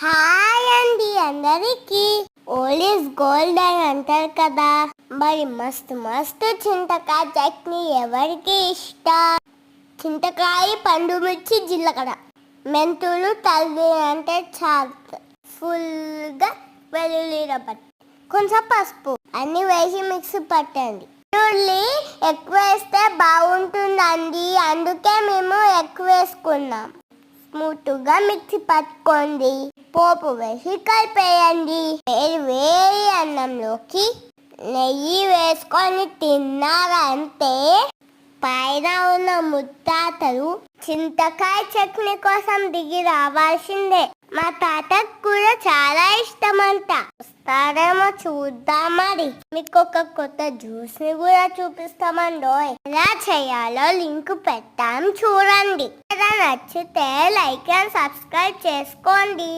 Hi అండి అందరికి. Whole is gold అని అంటారు కదా. మరి మస్తు మస్తు చింతకాయ చట్నీ ఎవరికి ఇష్టం? చింతకాయ పండు మిర్చి జీలకర్ర. మెంతులు తల్లి అంటే చాలు. ఫుల్గా వెల్లుల్లి రబ్బర్ కొంచెం పసుపు. అన్ని వేసి మిక్సీ పట్టండి. వెల్లుల్లి ఎక్కువ వేస్తే బాగుంటుందండి. అందుకే మేము ఎక్కువ వేసుకున్నాం. స్మూత్గా మిక్సీ పట్టుకోండి. పోపు వేసి కలిపేయండి. వేడి వేడి అన్నంలోకి నెయ్యి వేసుకొని తిన్నారంటే పైన ఉన్న ముత్తాతలు చింతకాయ చట్నీ కోసం దిగి రావాల్సిందే. మా తాతకు కూడా చాలా ఇష్టమంట. వస్తారేమో చూద్దాం మరి. మీకు ఒక కొత్త జ్యూస్ని కూడా చూపిస్తామండో ఎలా చేయాలో లింక్ పెట్టాం చూడండి. ఇలా నచ్చితే లైక్ అండ్ సబ్స్క్రైబ్ చేసుకోండి.